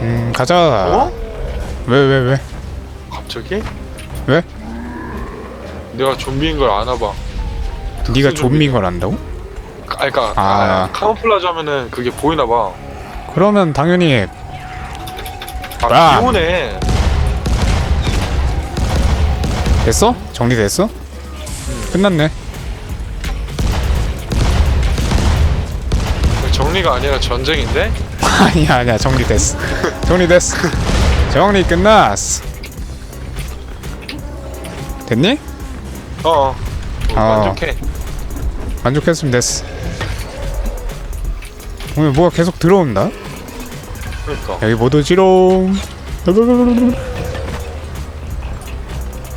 음 가자 어? 왜 왜 왜? 갑자기? 왜? 내가 좀비인 걸 아나 봐. 네가 좀비. 좀비인 걸 안다고? 아, 그러니까 아. 아, 카모플라즈 하면은 그게 보이나 봐. 그러면 당연히 아, 아. 비 오네. 됐어? 정리됐어? 끝났네 정리가 아니라 전쟁인데? 아니야 아니야 정리됐어 정리됐어 정리 끝났어 됐니? 어. 어. 어. 만족해. 만족했으면 됐어 오늘 뭐가 계속 들어온다 그러니까. 여기 못 오지롱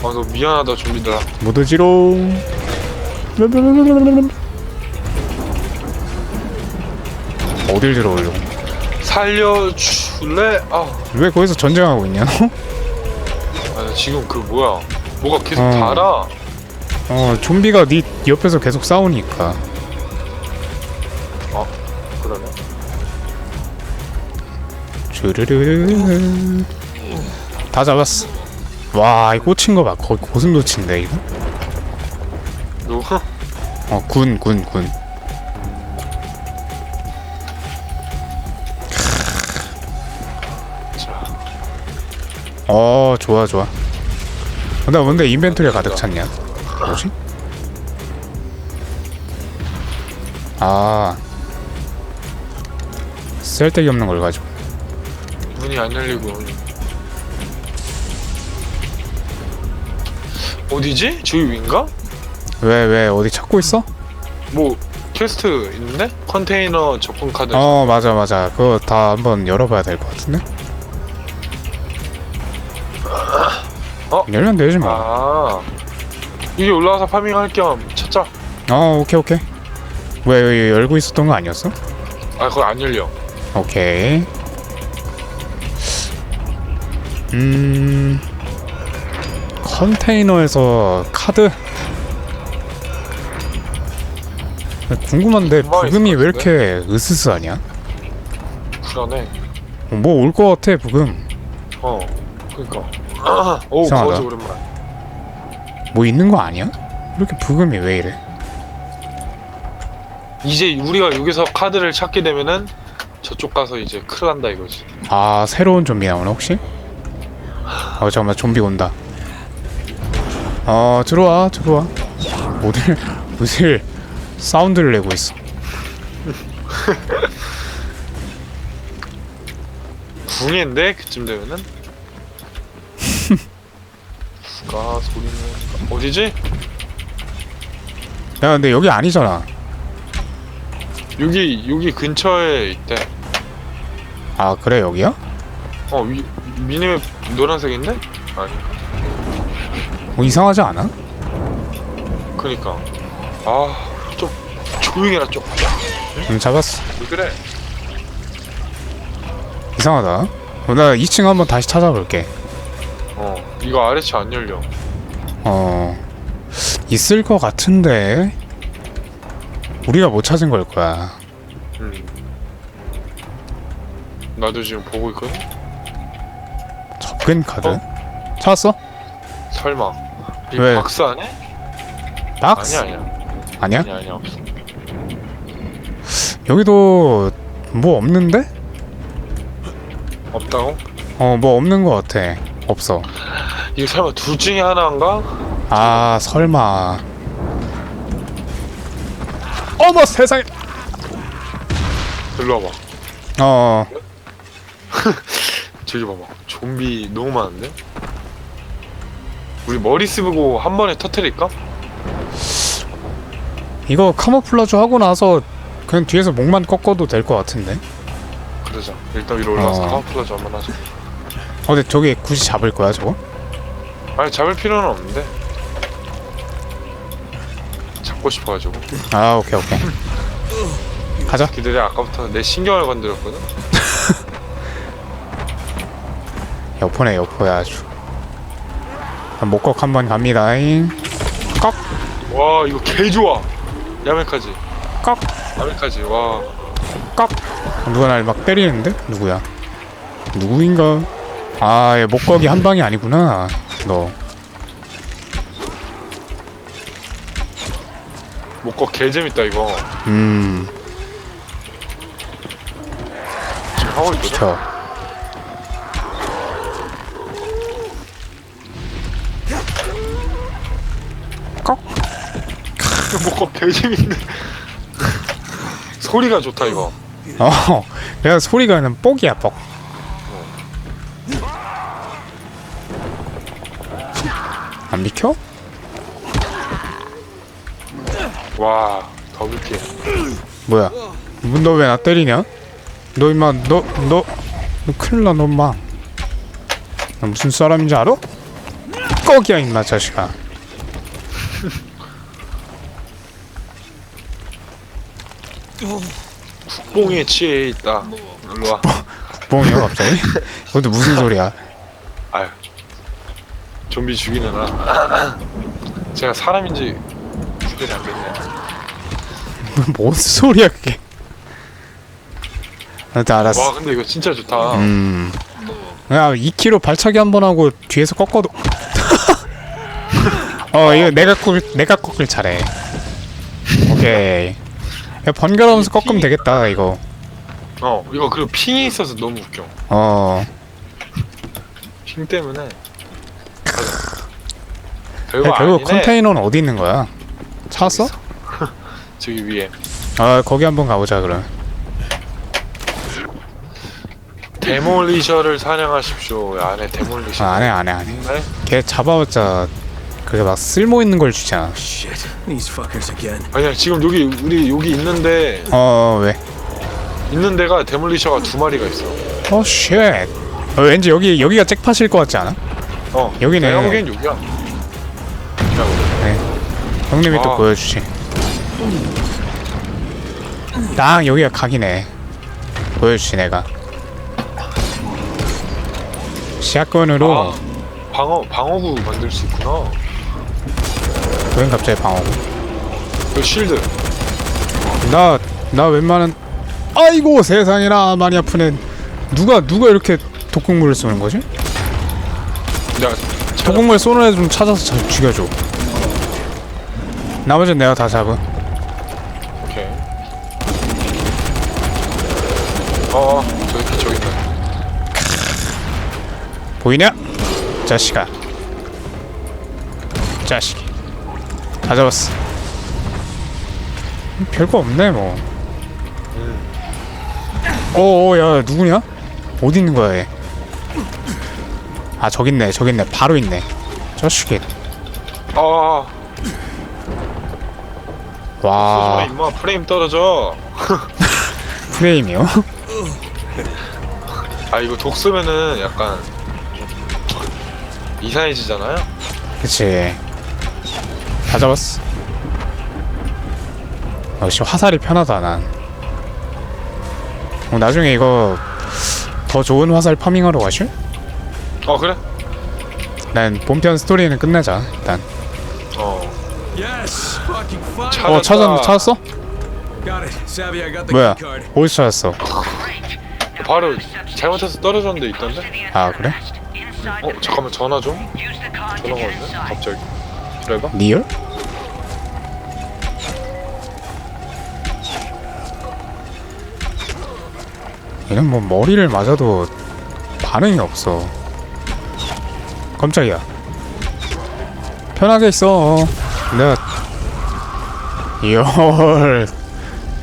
아, 너 미안하다 좀비들아. 못 오지롱 어딜 들어오려고 살려줄래? 아, 왜 거기서 전쟁하고 있냐 너? 아, 나 지금 그 뭐야? 뭐가 계속 어. 달아. 어 좀비가 네 옆에서 계속 싸우니까 그러네. 주르르르 다 잡았어 와이 꽂힌 거봐 거의 고슴도치인데 이거 누구? 어군 군 군 어 좋아 좋아 나 뭔데 인벤토리가 가득 찼냐 뭐지? 아 쓸데기 없는 걸 가지고 문이 안 열리고. 어디지? 저기 위인가? 왜 왜 어디 찾고 있어? 뭐 퀘스트 있는데? 컨테이너 접근 카드. 어 맞아 맞아 그거 다 한번 열어봐야 될 것 같은데 어? 열면 되지 뭐아 이게 올라가서 파밍할 겸 찾자. 어 오케이 오케이 왜, 왜 열고 있었던 거 아니었어? 아 그거 안 열려. 오케이 음 컨테이너에서 카드 궁금한데 금방 부금이 있을 왜 것 이렇게 으스스하냐? 불안해. 뭐올것 같아 부금 어. 그니까. 아, 오 이상하다. 거지 오랜만. 뭐 있는 거 아니야? 이렇게 부금이 왜 이래? 이제 우리가 여기서 카드를 찾게 되면은 저쪽 가서 이제 큰일 난다 이거지. 아 새로운 좀비 나오나 혹시? 어 잠깐만 좀비 온다 어 들어와 들어와 모델 무슨 사운드를 내고 있어 붕인데 그쯤 되면은. 누가 소리는 어디지? 야 근데 여기 아니잖아 여기 여기 근처에 있대. 아 그래 여기야? 어 위, 미니맵 노란색인데? 아닌가? 뭐 이상하지 않아? 그니까. 아 좀 조용해라 좀. 음 잡았어 왜 그래? 이상하다 어, 나 2층 한번 다시 찾아볼게 어 이거 아래치 안 열려. 어 있을 것 같은데 우리가 못 찾은 걸 거야 음. 나도 지금 보고 있거든. 접근 카드 어? 찾았어? 설마. 이 왜? 박스 안에? 박스? 아니야 아니야. 아니야? 아니야 아니야 없어. 여기도 뭐 없는데? 없다고? 어 뭐 없는 것 같아 없어 이거 설마 둘 중에 하나인가? 아 설마 어머 세상에 일로 와봐. 어 저기 봐봐. 좀비 너무 많은데? 우리 머리 쓰고 한 번에 터트릴까? 이거 카모플라주 하고 나서 그냥 뒤에서 목만 꺾어도 될 것 같은데 그러자. 일단 위로 올라가서 어. 카우플라즈 한번 하자. 어 근데 저기 굳이 잡을 거야 저거? 아니 잡을 필요는 없는데. 잡고 싶어가지고. 아 오케이 오케이 가자 기들이 아까부터 내 신경을 건드렸거든. 여포네 여포야 아주 목격 한번 갑니다잉 꺽와 이거 개 좋아. 야메카지. 꺽 야메카지. 와. 꺽 누가 날 막 때리는데? 누구야? 누구인가? 아, 얘 목거기 한 방이 아니구나. 너. 못거 개재밌다 이거 음, 지금 하고 있거든 저. 꺽. 못거 개재밌네 소리가 좋다 이거 어, 내가 소리가 그냥 뻑이야, 뻑. 안 비켜? 와 더블킬 뭐야? 너 왜 나 때리냐? 너 임마 너 너 너 큰일 나너 임마 너 무슨 사람인지 알아? 꺽이야 임마 자식아 뽕에 취해 있다 일로와 뽕이야 갑자기? 그것도 무슨 소리야 아유 좀비 죽이느라 제가 사람인지 구별이 안 됐네. 뭔 소리야 그게? 나도 알았어. 와 근데 이거 진짜 좋다. 음. 야 2km 발차기 한 번 하고 뒤에서 꺾어도 어 이거 내가 꺾을 내가 꺾을 차례. 오케이. 야, 번갈아가면서 꺾으면 되겠다 이거. 어 이거 그리고 핑이 있어서 너무 웃겨. 어. 핑 때문에. 야, 별거 결국 아니네 컨테이너는 어디 있는 거야? 찾았어? 저기 위에 아 거기 한번 가보자 그럼 데몰리셔를 사냥하십시오 안에 데몰리셔 아, 안해 안해 안해 네? 걔 잡아봤자 그게 막 쓸모 있는 걸 주잖아 Shit, these fuckers again. 아니야 지금 여기 우리 여기 있는데 어 왜? 있는 데가 데몰리셔가 두 마리가 있어 어 쉣. 어, 왠지 여기 여기가 잭팟일 것 같지 않아? 어 여기네. 내가 보기엔 여기야 야, 형님이 또 아. 보여주지. 딱 여기가 각이네. 보여주지 내가. 샷건으로 아, 방어 방어구 만들 수 있구나 웬 갑자기 방어구? 그 쉴드 나 나 웬만한 아이고 세상에나 많이 아프네. 누가 누가 이렇게 독극물을 쏘는 거지? 내가 독극물 쏘는 애 좀 찾아서 잘 죽여줘. 나머지는 내가 다 잡음. 오케이 어 저기 저기 있다 보이냐? 자식아. 자식이. 다 잡았어. 별거 없네 뭐. 어어 야 누구냐? 어디 있는 거야 얘? 아 저기 있네 저기 있네 바로 있네. 자식이. 와 임마 프레임 떨어져 프레임이요? 아 이거 독 쓰면은 약간 이상해지잖아요 그치. 다 잡았어. 역시 화살이 편하다 난. 어, 나중에 이거 더 좋은 화살 파밍하러 가실? 어 그래? 난 본편 스토리는 끝내자 일단. 어 찾았 찾았어? 뭐야? 어디서 찾았어? 바로 잘못해서 떨어졌는데 있던데? 아 그래? 어 잠깐만 전화 좀 전화가 왔네 갑자기 기다려봐 리얼? 얘는 뭐 머리를 맞아도 반응이 없어. 깜짝이야. 편하게 있어. 내가 이열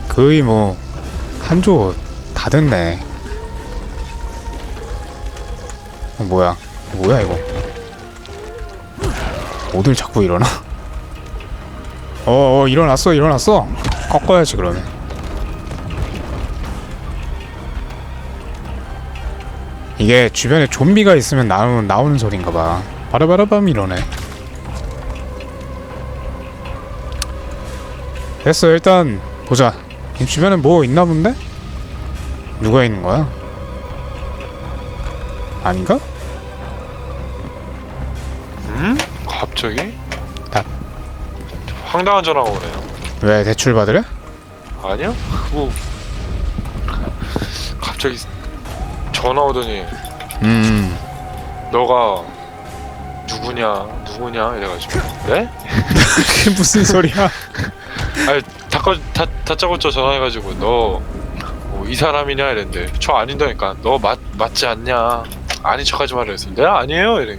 거의 뭐 한 조 다 됐네. 어, 뭐야? 뭐야 이거? 어딜 자꾸 일어나? 어, 어 일어났어 일어났어 꺾어야지 그러면 이게 주변에 좀비가 있으면 나오는 나오는 소린가 봐 바라바라밤 이러네 됐어 일단 보자 이 주변에 뭐 있나 본데? 누가 있는 거야? 아닌가? 음? 갑자기? 답. 황당한 전화가 오네요 왜 대출 받으래? 아니요? 뭐 갑자기 전화 오더니 음 너가 누구냐 누구냐 이래가지고 네? 그게 무슨 소리야 아니 다꺼 다 다짜고짜 전화해가지고 너 뭐 이 사람이냐 이랬는데 저 아닌다니까 너 맞 맞지 않냐 아닌 척하지 말라 했어 내가 아니에요 이래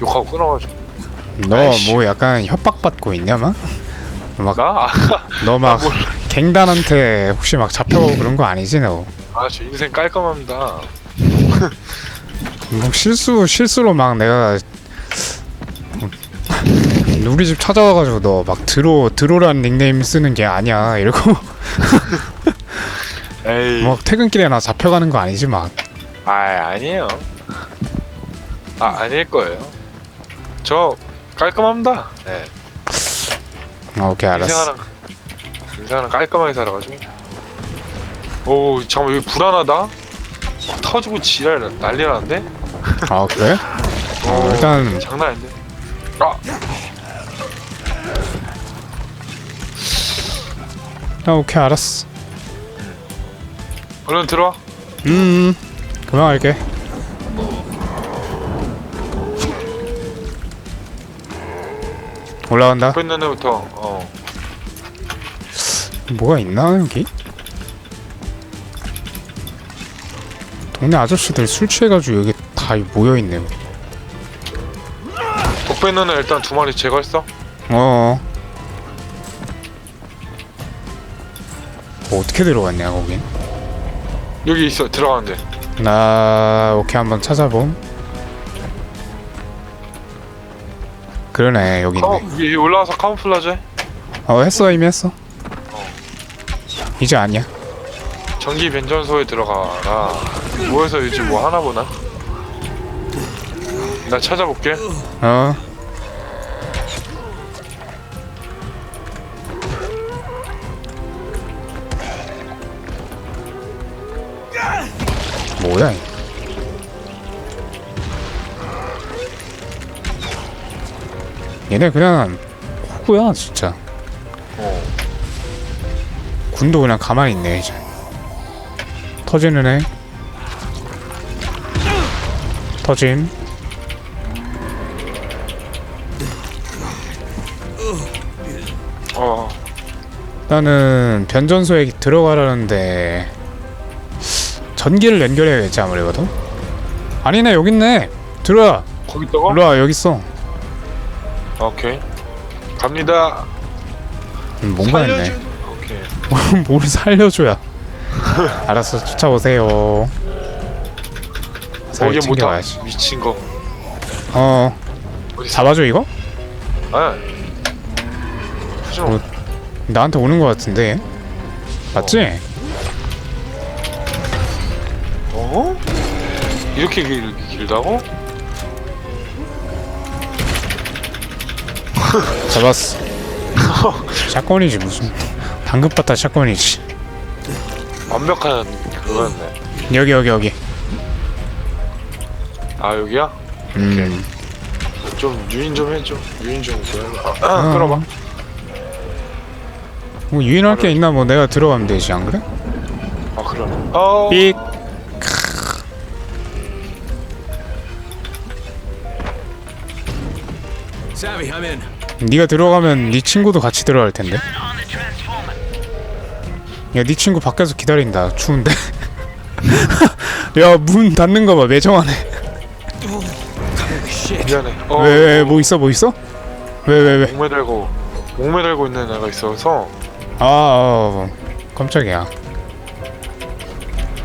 욕하고 끊어가지고 너 아이씨. 뭐 약간 협박받고 있냐 막? 막 나? 너막 몰라. 갱단한테 혹시 막 잡혀가고 그런 거 아니지 너? 아저 인생 깔끔합니다 뭐 실수 실수로 막 내가 우리 집 찾아와가지고 너 막 드로 드로란 닉네임 쓰는 게 아니야 이러고. 에이. 막 퇴근길에 나 잡혀가는 거 아니지 막. 아 아니에요. 아 아닐 거예요. 저 깔끔합니다. 네. 아, 오케이 알았어. 인생하는 인생하는 깔끔하게 살아가지고. 오 잠깐 만 여기 불안하다? 막 터지고 지랄 난리 나는데? 아 그래? 어, 일단 장난 아닌데? 아 아 오케이 알았어. 얼른 들어와. 음 그만 갈게. 올라간다. 앞에 있는 애부터 어. 뭐가 있나 여기? 동네 아저씨들 술 취해가지고 여기 다 모여있네 앞에 있는 애 일단 두 마리 제거했어? 어. 뭐 어떻게 들어갔냐 거긴? 여기 있어 들어가는데 나 오케이 한번 찾아봄. 그러네 여기 어, 있네. 위에 올라와서 카모플라즈 해어 했어 이미 했어. 이제 아니야. 전기 변전소에 들어가라 뭐해서 요즘 뭐 하나 보나 나 찾아볼게 어. 뭐야? 이. 얘네 그냥 호구야 진짜. 어 군도 그냥 가만히 있네 이제. 터지는 애. 터짐. 어. 나는 변전소에 들어가라는데 전기를 연결해야겠지 아무래도. 아니네 여기 있네. 들어와. 거기 있다고? 일로와 여기 있어. 오케이. 갑니다. 음, 뭔가 살려줘. 오케이. 뭘 살려줘야. 알았어 쫓아오세요. 살 못하 챙겨와야지. 미친 거. 어. 어디 잡아줘 이거? 아. 하지 마 어. 나한테 오는 거 같은데. 맞지? 어? 이렇게 길, 길다고? 잡았어. 샷건이지 무슨. 당근바타 샷건이지. 완벽한 그거였네. 여기 여기 여기. 아 여기야? 음. 좀 유인 좀 해줘. 유인 좀 그래 아, 끌어봐. 뭐 유인할 게 있나 뭐 내가 들어가면 되지 안 그래? 아 그러네. 어. 삑 네가 들어가면 네 친구도 같이 들어갈 텐데. 야, 네 친구 밖에서 기다린다. 추운데. 야, 문 닫는 거 봐. 매정하네. 미안해 어, 왜, 왜, 뭐 있어, 뭐 있어? 왜, 왜, 왜? 목매 달고 목매 달고 있는 애가 있어서 아, 어, 깜짝이야.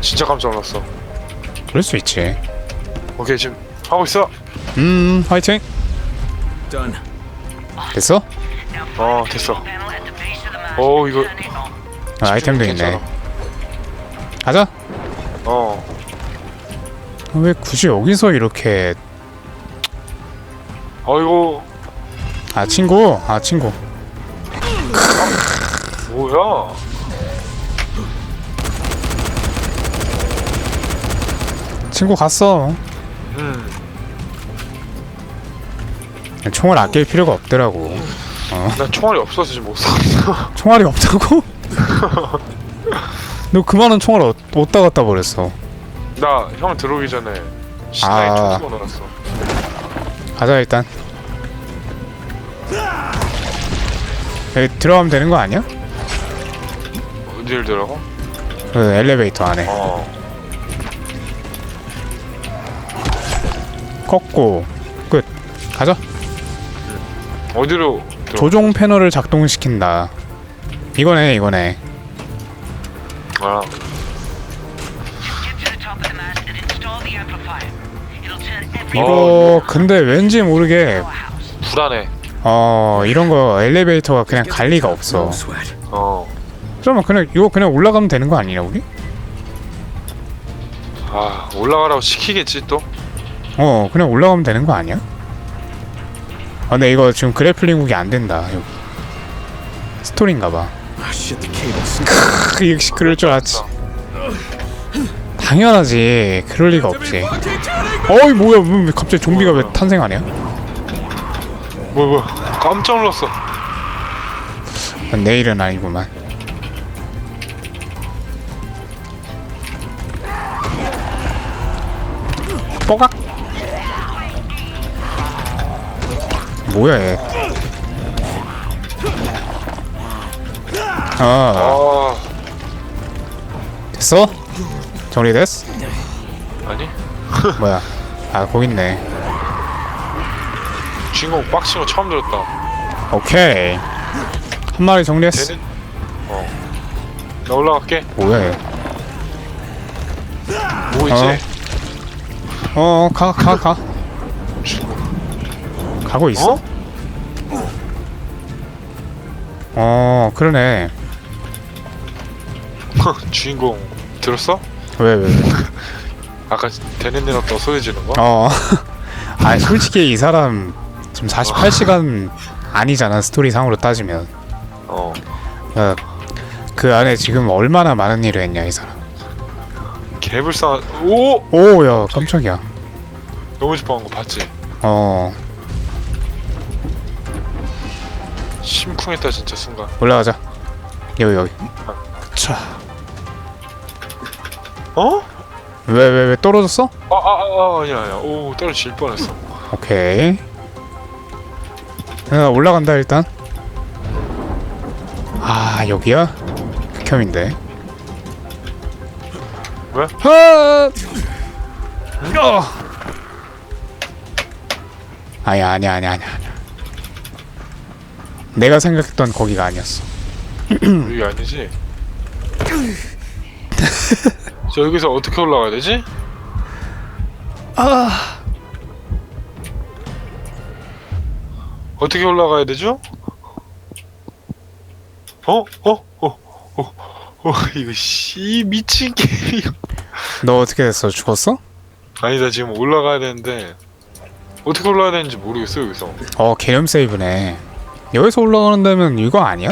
진짜 깜짝 놀랐어 그럴 수 있지. 오케이 지금 하고 있어 음, 화이팅. Done. 됐어? 어 됐어 어 이거 아, 아이템도 있네. 괜찮아. 가자. 어 왜 굳이 여기서 이렇게 어이구 아 친구 아 친구 뭐야 친구 갔어 음 총을 아낄 필요가 없더라고. 나 총알이 없어서 지금 못 쏘겠어. 총알이 없다고? 너그 많은 총알 어, 어디다 갖다 버렸어. 나 형 들어오기 전에 아. 총 쏘고 놀았어. 가자 일단. 여기 들어가면 되는 거 아니야? 어디를 들어가? 그 엘리베이터 안에. 어. 꺾고 끝. 가자 어디로 들어? 조종 패널을 작동시킨다 이거네 이거네 아 Get to the top of the mast and install the amplifier. It'll turn every 이거 근데 왠지 모르게 powerhouse. 불안해 어 이런 거 엘리베이터가 그냥 갈 리가 없어. 어 그러면 그냥 이거 그냥 올라가면 되는 거 아니냐 우리? 아 올라가라고 시키겠지 또? 어 그냥 올라가면 되는 거 아니야? 아 근데 이거 지금 그래플링 국이 안 된다 여기. 스토리인가 봐. shit, the cable's. 크, 역시 그럴 줄 알았지. 당연하지. 그럴 리가 없지. 어이 뭐야 왜 갑자기 좀비가 왜 탄생하냐? 뭐 뭐야. 깜짝 놀랐어. 내일은 아니구만. 뽀각 뭐야 얘? 아, 아 됐어? 정리됐어? 아니? 뭐야? 아 거기 있네. 주인공 빡친 거 처음 들었다. 오케이. 한 마리 정리했어. 되는 어나 올라갈게. 뭐야 얘? 뭐 있지? 어, 가, 가, 가. 가고 있어? 어? 어, 그러네. 주인공 들었어? 왜, 왜, 왜. 아까 되는 일 없다 소리 지르는 거? 어. 아, 솔직히 이 사람 지금 48시간 아니잖아, 스토리상으로 따지면. 어 어, 그 안에 지금 얼마나 많은 일을 했냐, 이 사람. 개불쌍한 오! 오, 야, 깜짝이야. 너무 싶어한 거 봤지? 어, 심쿵했다 진짜 순간 올라가자. 여기, 여기. 자. 어? 왜, 왜, 왜 떨어졌어? 아아아 아, 아, 아니야 아니야 오 떨어질 뻔했어 오케이. 야, 올라간다 일단. 아 여기야? 극혐인데. 왜? 하! 어! 아니야 아니야 아니야 아니야. 내가 생각했던 거기가 아니었어. 여기 아니지? 저 여기서 어떻게 올라가야 되지? 아 어떻게 올라가야 되죠? 어? 어? 어? 어? 어? 이거 씨 미친 게임 너 어떻게 됐어? 죽었어? 아니다 지금 올라가야 되는데 어떻게 올라가야 되는지 모르겠어 여기서 어 개념 세이브네. 여기서 올라가는 데면 이거 아니야?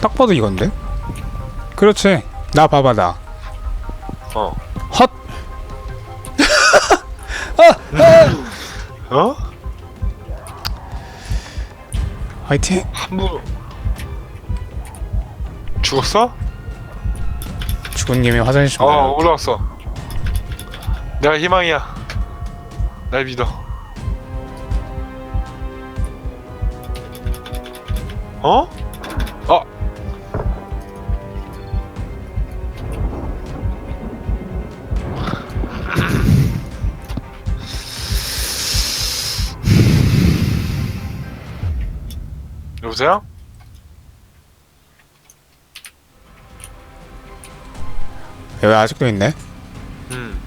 딱 봐도 이건데. 그렇지. 나 봐봐 나. 어 헛. 어? 화이팅. 한번 죽었어? 죽은 님이 화장실 좀 어 가요. 올라왔어 내가 희망이야 날 믿어 어? 어? 여보세요? 여기 아직도 있네. 음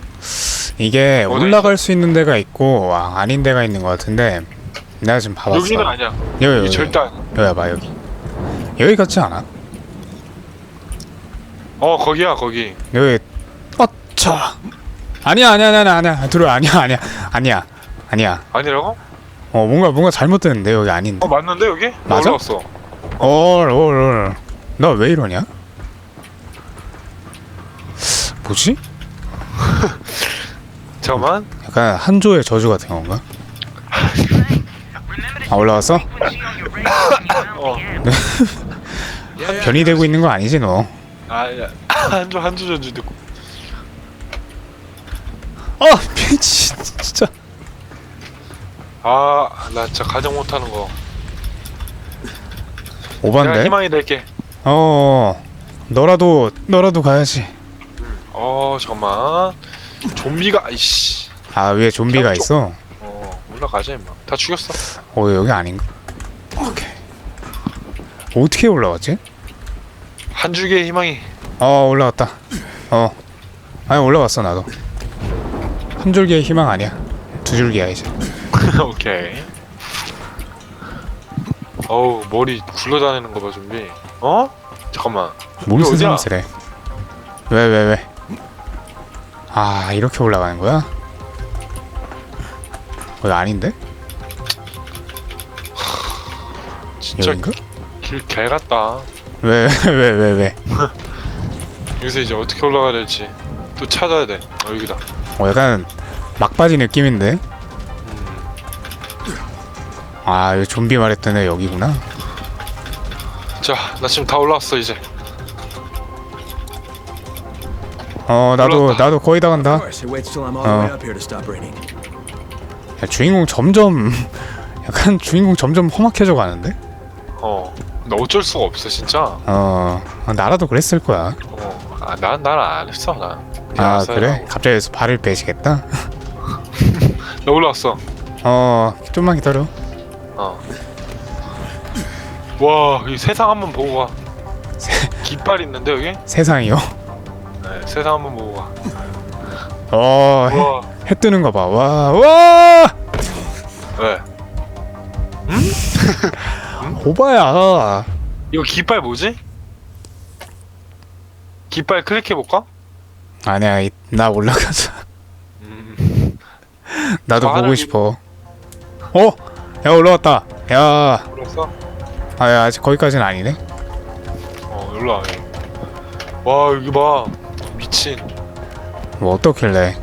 이게 어디 올라갈 수 있는 데가 있고 아, 아닌 데가 있는 것 같은데 내가 지금 봐봤어. 여기는 아니야 여기 여기 여기 절대 아니야 여기 봐 여기 여기 같지 않아? 어 거기야 거기 여기 어차 아니야 아니야 아니야 아니야 들어 아니야 아니야 아니야 아니야 아니라고? 어 뭔가 뭔가 잘못됐는데 여기 아닌데 어 맞는데 여기? 나 맞아? 올라왔어 어어어너 왜 이러냐? 뭐지? 잠깐만 약간 한조의 저주 같은 건가? 아 올라왔어? The amp. 변이 되고 있는 거 아니지 너? 아야 한주 한주 전주 듣고 아 미친 진짜 아, 나 진짜 가정 못하는 거. 내가 오반데? 희망이 될게. 어 너라도 너라도 가야지 어, 잠깐만. 좀비가, 아이씨. 아 위에 좀비가. 있어 어, 올라가자, 임마. 다 죽였어. 어 여기 아닌가? 오케이 어떻게 올라왔지? 한 줄기의 희망이. 어 올라왔다 어 아니 올라왔어 나도 한 줄기의 희망 아니야 두 줄기야 이제 오케이. 어우, 머리 굴러다니는 거 봐, 좀비. 어? 잠깐만. 뭘 어디야? 쓰삼스래 왜왜 왜? 아 이렇게 올라가는 거야? 어 이거 아닌데? 진짜 여긴가? 길 개 같다. 왜 왜 왜 왜? 여기서 이제 어떻게 올라가야 될지 또 찾아야 돼. 어, 여기다. 어 약간 막바지 느낌인데? 아 이거 좀비 말했던 애 여기구나 자, 나 지금 다 올라왔어, 이제. 어 나도 올라왔다. 나도 거의 다 간다 Of course, it waits till I'm all the way up here to stop raining. 야, 주인공 점점 약간 주인공 점점 험악해져 가는데? 어. 나 어쩔 수가 없어, 진짜. 어 나라도 그랬을 거야 어. 아, 난, 난안 했어, 나. 아 그래? 갑자기 여기서 발을 빼시겠다? 나 올라왔어. 어 좀만 기다려 어. 와, 이 세상 한번 보고 가. 깃발 있는데, 여기? 세상이요 네, 세상 한번 보고 가. 어 해 와, 뜨는 거 봐 와 와! 왜? 오바야 이거 깃발 뭐지? 깃발 클릭해볼까? 아니야 이- 나 올라가자 음, 나도 저 보고 싶어 어? 야 올라왔다 야 올랐어? 아, 야, 아직 거기까지는 아니네 어, 올라와. 와, 여기 봐. 미친. 뭐 어떻길래